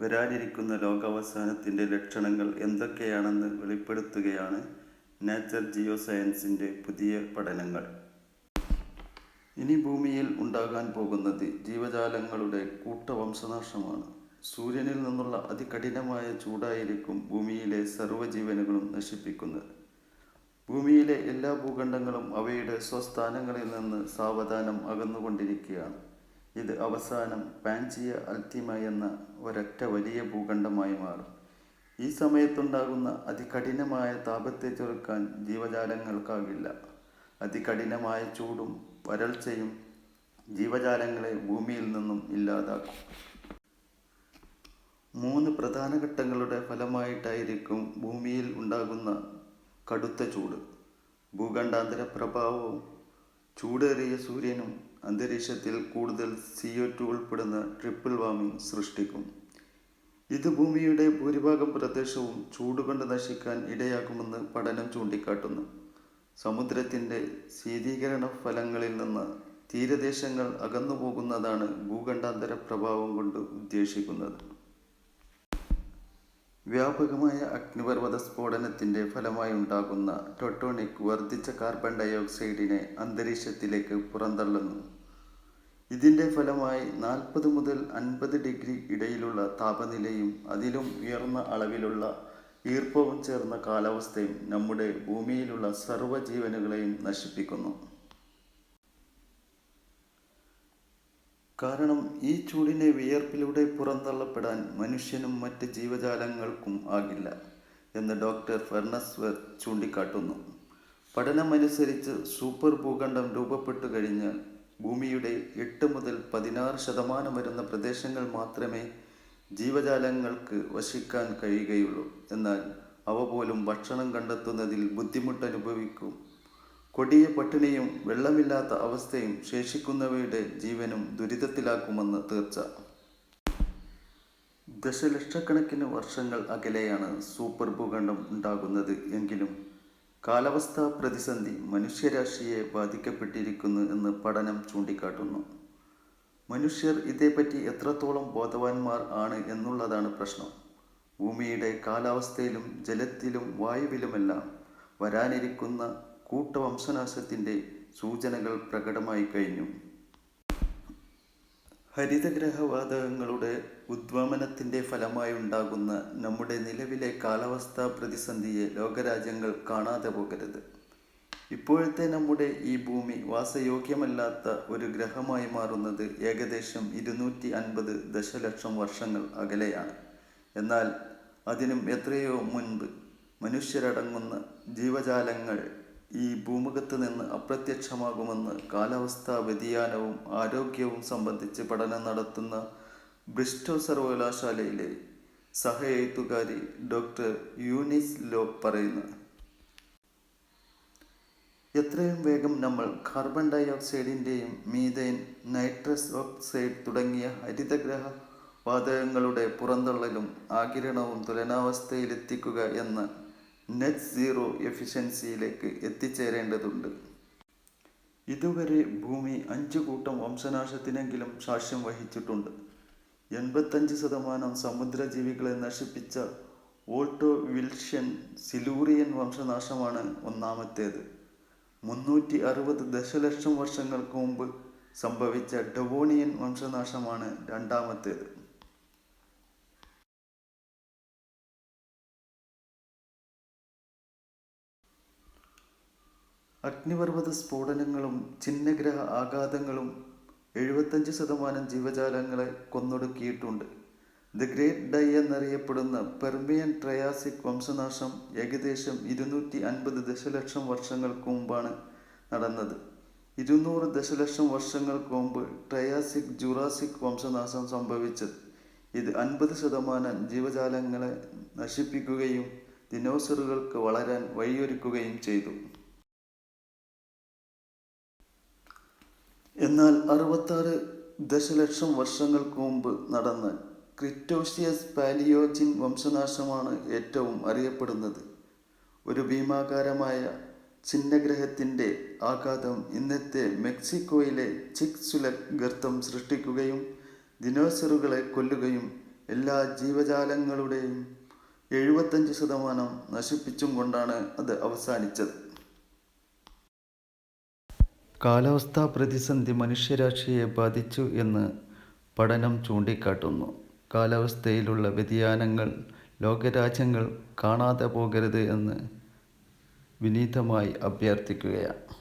വരാനിരിക്കുന്ന ലോകാവസാനത്തിന്റെ ലക്ഷണങ്ങൾ എന്തൊക്കെയാണെന്ന് വെളിപ്പെടുത്തുകയാണ് നാച്ചർ ജിയോ സയൻസിന്റെ പുതിയ പഠനങ്ങൾ. ഇനി ഭൂമിയിൽ ഉണ്ടാകാൻ പോകുന്നത് ജീവജാലങ്ങളുടെ കൂട്ടവംശനാശമാണ്. സൂര്യനിൽ നിന്നുള്ള അതികഠിനമായ ചൂടായിരിക്കും ഭൂമിയിലെ സർവജീവനുകളും നശിപ്പിക്കുന്നത്. ഭൂമിയിലെ എല്ലാ ഭൂഖണ്ഡങ്ങളും അവയുടെ സ്വസ്ഥാനങ്ങളിൽ നിന്ന് സാവധാനം അകന്നുകൊണ്ടിരിക്കുകയാണ്. ഇത് അവസാനം പാൻജിയ അൽത്തിമ എന്ന ഒരൊറ്റ വലിയ ഭൂഖണ്ഡമായി മാറും. ഈ സമയത്തുണ്ടാകുന്ന അതികഠിനമായ താപത്തെ ചെറുക്കാൻ ജീവജാലങ്ങൾക്കാകില്ല. അതികഠിനമായ ചൂടും വരൾച്ചയും ജീവജാലങ്ങളെ ഭൂമിയിൽ നിന്നും ഇല്ലാതാക്കും. മൂന്ന് പ്രധാന ഘട്ടങ്ങളുടെ ഫലമായിട്ടായിരിക്കും ഭൂമിയിൽ ഉണ്ടാകുന്ന കടുത്ത ചൂട്. ഭൂഖണ്ഡാന്തര പ്രഭാവവും ചൂടേറിയ സൂര്യനും അന്തരീക്ഷത്തിൽ കൂടുതൽ സി ഒ ടു ഉൾപ്പെടുന്ന ട്രിപ്പിൾ വാമിംഗ് സൃഷ്ടിക്കും. ഇത് ഭൂമിയുടെ ഭൂരിഭാഗം പ്രദേശവും ചൂടുകൊണ്ട് നശിക്കാൻ ഇടയാക്കുമെന്ന് പഠനം ചൂണ്ടിക്കാട്ടുന്നു. സമുദ്രത്തിന്റെ ശീതീകരണ ഫലങ്ങളിൽ നിന്ന് തീരദേശങ്ങൾ അകന്നു പോകുന്നതാണ് ഭൂഖണ്ഡാന്തര പ്രഭാവം കൊണ്ട് ഉദ്ദേശിക്കുന്നത്. വ്യാപകമായ അഗ്നിപർവത സ്ഫോടനത്തിന്റെ ഫലമായി ഉണ്ടാകുന്ന ടൊട്ടോണിക് വർദ്ധിച്ച കാർബൺ ഡയോക്സൈഡിനെ അന്തരീക്ഷത്തിലേക്ക് പുറന്തള്ളുന്നു. ഇതിന്റെ ഫലമായി നാൽപ്പത് മുതൽ അൻപത് ഡിഗ്രി ഇടയിലുള്ള താപനിലയും അതിലും ഉയർന്ന അളവിലുള്ള ഈർപ്പവും ചേർന്ന കാലാവസ്ഥയും നമ്മുടെ ഭൂമിയിലുള്ള സർവജീവനുകളെയും നശിപ്പിക്കുന്നു. കാരണം ഈ ചൂടിനെ വിയർപ്പിലൂടെ പുറന്തള്ളപ്പെടാൻ മനുഷ്യനും മറ്റ് ജീവജാലങ്ങൾക്കും ആകില്ല എന്ന് ഡോക്ടർ ഫെർണസ്വർ ചൂണ്ടിക്കാട്ടുന്നു. പഠനമനുസരിച്ച് സൂപ്പർ ഭൂഖണ്ഡം രൂപപ്പെട്ടു കഴിഞ്ഞാൽ ഭൂമിയുടെ എട്ട് മുതൽ പതിനാറ് ശതമാനം വരുന്ന പ്രദേശങ്ങൾ മാത്രമേ ജീവജാലങ്ങൾക്ക് വശിക്കാൻ കഴിയുകയുള്ളൂ. എന്നാൽ അവ പോലും ഭക്ഷണം കണ്ടെത്തുന്നതിൽ ബുദ്ധിമുട്ട് അനുഭവിക്കും കൊടിയ പട്ടിണിയും വെള്ളമില്ലാത്ത അവസ്ഥയും ശേഷിക്കുന്നവയുടെ ജീവനും ദുരിതത്തിലാക്കുമെന്ന് തീർച്ച. ദശലക്ഷക്കണക്കിന് വർഷങ്ങൾ അകലെയാണ് സൂപ്പർ ഭൂഖണ്ഡം ഉണ്ടാകുന്നത്. എങ്കിലും കാലാവസ്ഥാ പ്രതിസന്ധി മനുഷ്യരാശിയെ ബാധിക്കപ്പെട്ടിരിക്കുന്നു എന്ന് പഠനം ചൂണ്ടിക്കാട്ടുന്നു. മനുഷ്യർ ഇതേപ്പറ്റി എത്രത്തോളം ബോധവാന്മാർ ആണ് എന്നുള്ളതാണ് പ്രശ്നം. ഭൂമിയുടെ കാലാവസ്ഥയിലും ജലത്തിലും വായുവിലുമെല്ലാം വരാനിരിക്കുന്ന കൂട്ടവംശനാശത്തിന്റെ സൂചനകൾ പ്രകടമായി കഴിഞ്ഞു. ഹരിതഗ്രഹവാതകങ്ങളുടെ ഉദ്വമനത്തിന്റെ ഫലമായി ഉണ്ടാകുന്ന നമ്മുടെ നിലവിലെ കാലാവസ്ഥാ പ്രതിസന്ധിയെ ലോകരാജ്യങ്ങൾ കാണാതെ പോകരുത്. ഇപ്പോഴത്തെ നമ്മുടെ ഈ ഭൂമി വാസയോഗ്യമല്ലാത്ത ഒരു ഗ്രഹമായി മാറുന്നത് ഏകദേശം ഇരുന്നൂറ്റി അൻപത് ദശലക്ഷം വർഷങ്ങൾ അകലെയാണ്. എന്നാൽ അതിനും എത്രയോ മുൻപ് മനുഷ്യരടങ്ങുന്ന ജീവജാലങ്ങൾ ഈ ഭൂമുഖത്ത് നിന്ന് അപ്രത്യക്ഷമാകുമെന്ന് കാലാവസ്ഥാ വ്യതിയാനവും ആരോഗ്യവും സംബന്ധിച്ച് പഠനം നടത്തുന്ന ബ്രിസ്റ്റോ സർവകലാശാലയിലെ സഹ എഴുത്തുകാരി ഡോക്ടർ യൂനിസ് ലോ പറയുന്നു. എത്രയും വേഗം നമ്മൾ കാർബൺ ഡൈ ഓക്സൈഡിന്റെയും മീഥൈൻ നൈട്രസ് ഓക്സൈഡ് തുടങ്ങിയ ഹരിതഗ്രഹ വാതകങ്ങളുടെ പുറന്തള്ളലും ആകിരണവും തുലനാവസ്ഥയിലെത്തിക്കുക എന്ന നെറ്റ് സീറോ എഫിഷ്യൻസിയിലേക്ക് എത്തിച്ചേരേണ്ടതുണ്ട്. ഇതുവരെ ഭൂമി അഞ്ച് കൂട്ടം വംശനാശത്തിനെങ്കിലും സാക്ഷ്യം വഹിച്ചിട്ടുണ്ട്. എൺപത്തഞ്ച് ശതമാനം സമുദ്രജീവികളെ നശിപ്പിച്ച ഓൾട്ടോ വിൽഷ്യൻ സിലൂറിയൻ വംശനാശമാണ് ഒന്നാമത്തേത്. മുന്നൂറ്റി അറുപത് ദശലക്ഷം വർഷങ്ങൾക്ക് മുമ്പ് സംഭവിച്ച ഡവോണിയൻ വംശനാശമാണ് രണ്ടാമത്തേത്. അഗ്നിപർവത സ്ഫോടനങ്ങളും ചിഹ്നഗ്രഹ ആഘാതങ്ങളും എഴുപത്തഞ്ച് ശതമാനം ജീവജാലങ്ങളെ കൊന്നൊടുക്കിയിട്ടുണ്ട്. ദി ഗ്രേറ്റ് ഡൈ എന്നറിയപ്പെടുന്ന പെർമിയൻ ട്രയാസിക് വംശനാശം ഏകദേശം ഇരുന്നൂറ്റി അൻപത് ദശലക്ഷം വർഷങ്ങൾക്ക് മുമ്പാണ് നടന്നത്. ഇരുന്നൂറ് ദശലക്ഷം വർഷങ്ങൾക്ക് മുമ്പ് ട്രയാസിക് ജുറാസിക് വംശനാശം സംഭവിച്ചത്. ഇത് അൻപത് ശതമാനം ജീവജാലങ്ങളെ നശിപ്പിക്കുകയും ദിനോസറുകൾക്ക് വളരാൻ വഴിയൊരുക്കുകയും ചെയ്തു. എന്നാൽ അറുപത്താറ് ദശലക്ഷം വർഷങ്ങൾക്ക് മുമ്പ് നടന്ന ക്രിറ്റോഷ്യസ് പാലിയോജിൻ വംശനാശമാണ് ഏറ്റവും അറിയപ്പെടുന്നത്. ഒരു ഭീമാകാരമായ ചിഹ്നഗ്രഹത്തിന്റെ ആഘാതം ഇന്നത്തെ മെക്സിക്കോയിലെ ചിക് സുലക് ഗർത്തം സൃഷ്ടിക്കുകയും ദിനോസറുകളെ കൊല്ലുകയും എല്ലാ ജീവജാലങ്ങളുടെയും എഴുപത്തഞ്ച് ശതമാനം നശിപ്പിച്ചും കൊണ്ടാണ് അത് അവസാനിച്ചത്. കാലാവസ്ഥാ പ്രതിസന്ധി മനുഷ്യരാശിയെ ബാധിച്ചു എന്ന് പഠനം ചൂണ്ടിക്കാട്ടുന്നു. കാലാവസ്ഥയിലുള്ള വ്യതിയാനങ്ങൾ ലോകരാജ്യങ്ങൾ കാണാതെ പോകരുത് എന്ന് വിനീതമായി അഭ്യർത്ഥിക്കുകയാണ്.